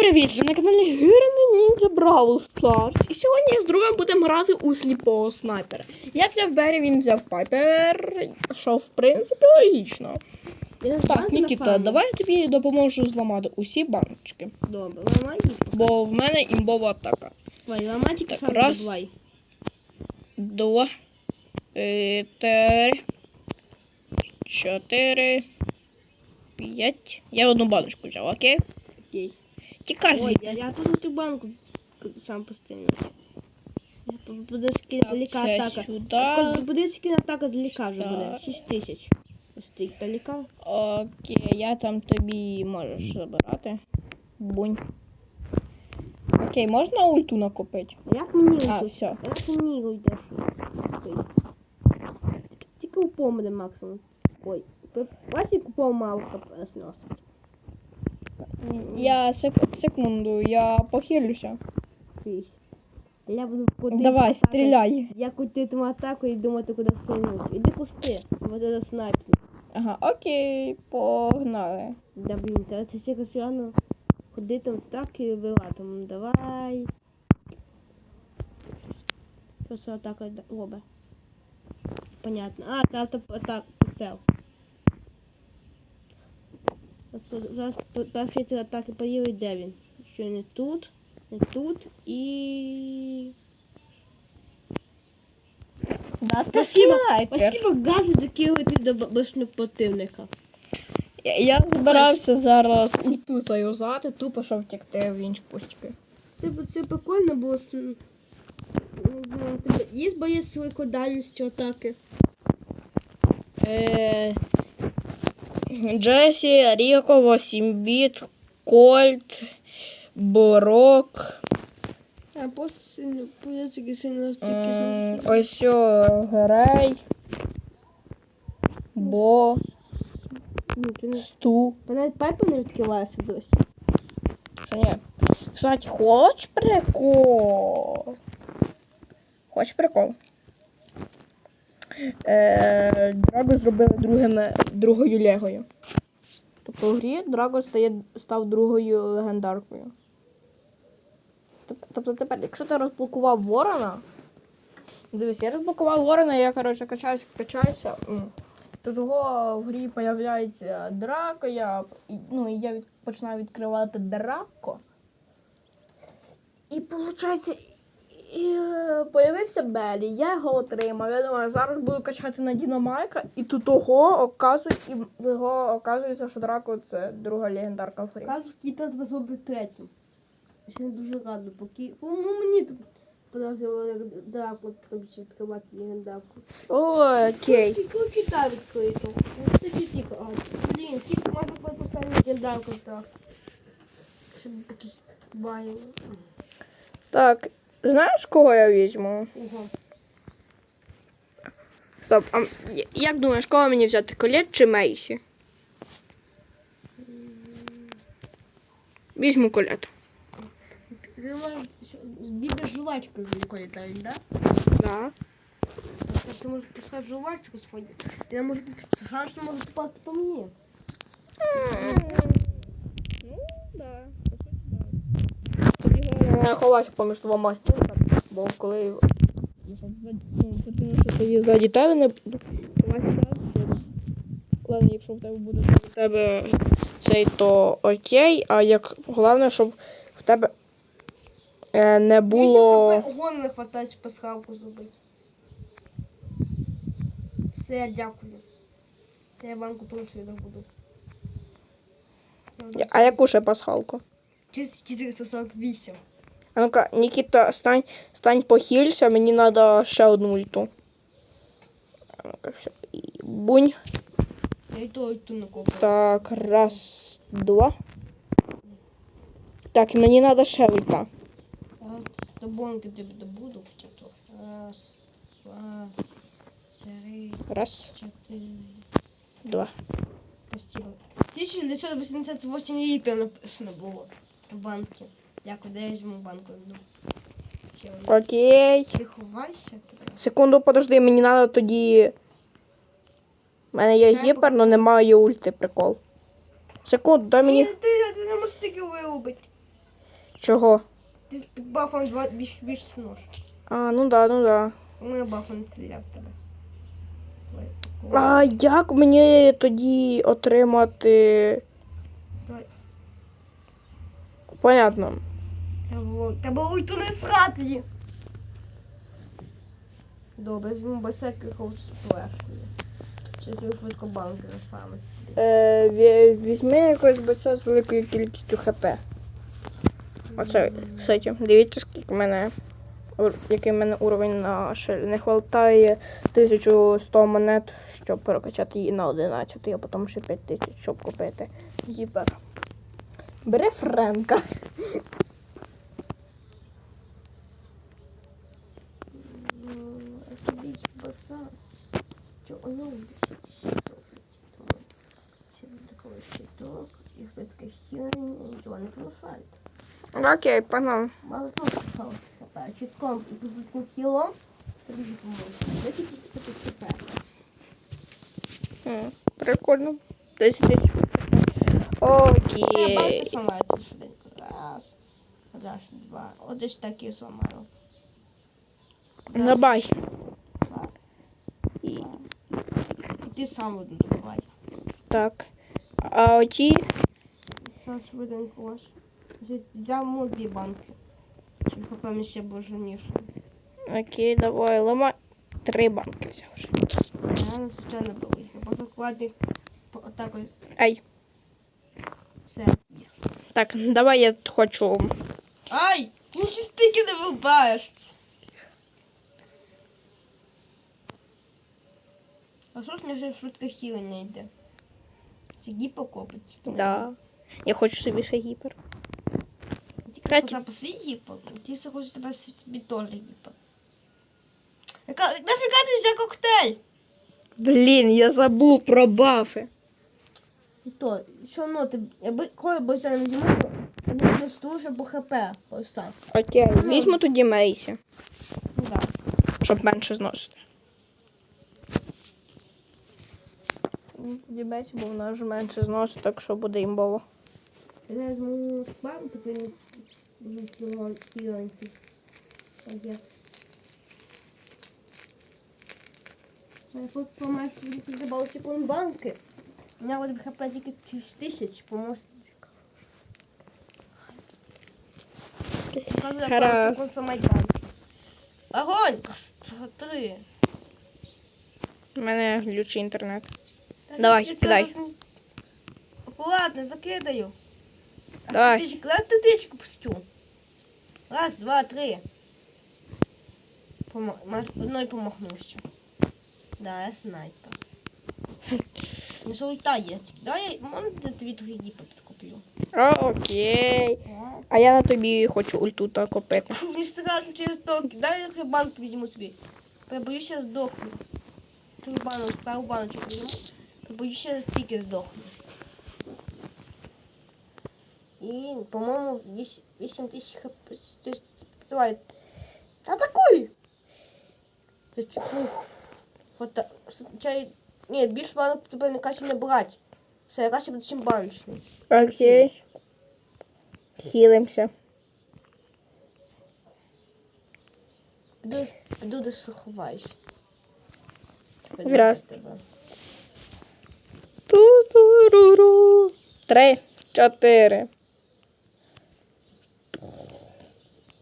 привіт! Ви на каналі Гирина Ніндзя Бравл Старс. І сьогодні з другом будемо грати у сліпого снайпера. Я взяв Бері, він взяв Пайпер, що в принципі логічно. Так, Нікіта, давай я тобі допоможу зламати усі баночки. Добре, ламай їх. Бо в мене імбова атака. Давай, ламай тільки Так, раз. давай. Два, е, три, чотири, п'ять. Я одну баночку взяв? Окей. Тікай Ой, звідти. я, я тут цю банку сам постійно. Подивись, далека атака. Ти Подивись, скільки атака здалека вже буде. 6 тисяч. Ось ти далека. Окей, я там тобі можеш забирати. Бунь. Окей, можна ульту накопити? Як мені А, йдеш? все. Як мені? Окей. Тільки буде максимум. Ой, бачиш, як упом мало хп сносить. Я сек- секунду, я похилюся. Я буду кудити Давай, атаку. стріляй. Я крутитиму атаку і думати, куди стрільнути. Іди пусти, буде снайпер. Ага, окей, погнали. Да блін, та це все рано ходити так і вбиватиму. Давай. Що це атака робить? Понятно. А, це авто так, прицел. Тобто Зараз перші ці атаки поїли, де він? Що не тут, не тут і... Да, ти Спасибо, газу докинути до б- противника. Я, я збирався зараз ульту заюзати, тупо щоб втекти в інші кустики. Це, це прикольно було. тебе Є боєць великою атаки. Е, Джесі, Ріко, 8 біт, Кольт, Борок. А просто сильно боєць, який сильно М, настільки Ось Грей, Бо, Сту. навіть пайпа не відкривається досі. Що ні? Кстати, хоч прикол? Хоч прикол? Е, Драго зробили другим, другою легою. Тобто в грі Драго стає, став другою легендаркою. Тобто тепер, якщо ти розблокував ворона, дивись, я розблокував ворона, я коротше качаюся, качаюся. То того в грі появляється драко, я, ну, я від, починаю відкривати драко. І виходить, і, е, появився Белі, я його отримав. Я думаю, зараз буду качати на Дінамайка, і тут того оказують, і його оказується, що Драко це друга легендарка в грі. Кажуть, кіта зробить третім. Я не дуже радий, поки. Ну мені тут подобається драку пробіч відкривати легендарку. Окей. Тільки у відкрито. Це тільки. Блін, кіт може поставити легендарку так. Щоб якісь баї. Так, знаєш, кого я візьму? Ого. Стоп, а як думаєш, кого мені взяти, Колет чи Мейсі? Візьму Колет. Ти можеш жувачкою літають, да? Да. Тобто ти можеш писати жувачку свою. Я можу шанс може попасти по мені. Не ховайся поміж двома стінками, бо коли ну, потрібно, що тоді ззаді тебе не так, якщо в тебе буде ззаді тебе цей, то окей, а як головне, щоб в тебе е, не було. Гон не хватає пасхалку зробити. Все, дякую. Я банку прошу, я буду. А яку ще пасхалку? 448. А ну-ка, Нікіта, стань, стань похилься, мені треба ще одну ульту. А ну-ка, все. Бунь. Я то, накопаю. Так, раз, два. Так, мені треба ще ульта. З тобою тобі добуду хоча то. Раз, два, три, Раз, чотири. два. Спасибо. 1988 літрів написано було в банці. Дякую, де я візьму банку одну. Окей. Ти ховайся. треба. Секунду, подожди, мені треба тоді. У мене є Треба. гіпер, але немає ульти, прикол. Секунду, дай мені. Ні, ти, ти не можеш тільки виробити. Чого? Ти з бафом два більш більш снож. А, ну да, ну да. У мене бафом не ціляв тебе. Ой, ой. А як мені тоді отримати. Давай. Понятно. Треба, ульту не срати. Добре, візьму басеки хоч з флешкою. Щас швидко банки розфармити. Е, візьми якось бойця з великою кількістю хп. Оце, кстати, дивіться, скільки в мене. Який в мене уровень на шелі. Не вистачає 1100 монет, щоб перекачати її на 11, а потім ще 5000, щоб купити гіпер. Бери Френка. Офигеть, пацан. Чё, ну, щиток. Ще такой щиток. І швидко хілення, нічого не помішають. Окей, погнали. Мало того, що стало хп. Чітком і швидким хілом тобі допоможе. Де тільки спити хп. М, Прикольно. 10 тисяч. Окей. зламаю тут швиденько. Раз. Раз, два. От десь такі зламаю. Раз, Набай. раз. І- І ти сам добивай. Так. А оті. Швиденько ось. Вже дві банки. Щоб хп ще було жирніше. Окей, давай, ламай. Три банки взяв вже. Я звичайно їх по- отак ось. Ай. Все. Так, давай я хочу. Ай! Ну ще стільки не вибаєш. А що ж не вже швидке хілення йде? Це гіпо копиться. Да. Я хочу собі ще гіпер. Тільки Кстати. свій гіпо, ти все хочеш тебе собі теж гіпо. Яка, нафіга ти взяв коктейль? Блін, я забув про бафи. І то, що ну, ти, якби коли б не візьму, то не користуєшся по хп. Ось так. Окей, візьму тоді Мейсі, Ну так. щоб менше зносити. Мейсі, бо вона ж менше зносить, так що буде імбово. Я візьму спам, тепер не вже хіленький. Я. Хочу сломати великий забавчик банки. У меня вот хп тільки 6 тисяч, пару секунд банки. Огонь! Три. У мене глючий інтернет. Давай, я кидай. розум- Акуратно, закидаю. Давай. Тичку, я пустю. Раз, два, три. Помо... Одной помахнувся. Да, я снайпер. Не залутає. Дай я можна я тобі другий підкуплю. О, окей. А я на тобі хочу ульту та копити. Мені страшно через токи. Дай я хай банк візьму собі. Я боюся здохну. Три банок, пару баночок візьму. Боюся тільки здохну. І, по-моєму, 8 тисяч хп. То есть, Давай. Атакуй! Та Фух. Вот так. Ні, більше банок тебе не краще не брати. Все, я краще буду чим баночний. Окей. Хілимося. Піду, піду десь заховаюсь. Гаразд. Три, чотири.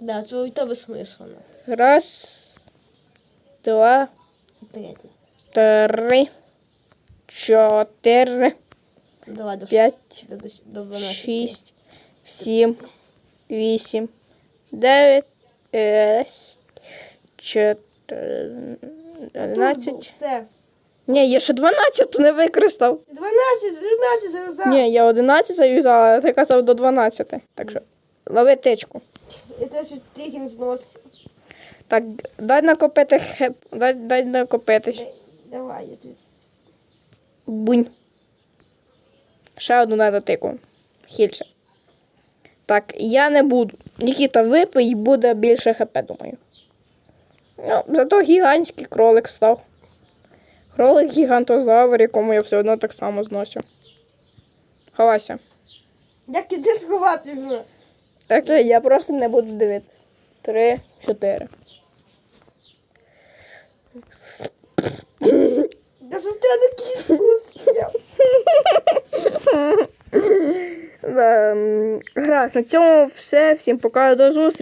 Да, це у тебе смислено. Раз, два, Третє. три, чотири, Давай до П'ять, до, до, до 12. шість, сім, вісім, дев'ять, десять, чотири, одинадцять. Все. Ні, я ще 12 не використав. 12, 12 зав'язав. Ні, я 11 зав'язала, а ти казав до 12. Так що лови тичку. І те, що тільки не зносив. Так, дай накопити хеп, дай, дай накопитись. Давай, я тобі. Бунь. Ще одну на дотику. Хільше. Так, я не буду. Нікіта випий, буде більше хп, думаю. Ну, зато гігантський кролик став. Кролик гігантозавр, якому я все одно так само зносю. Ховайся. Як іди сховати вже? Так, я просто не буду дивитися. Три, чотири. Даже в тебе не кіс я. Да, гаразд, на цьому все. Всім пока, до зустрічі.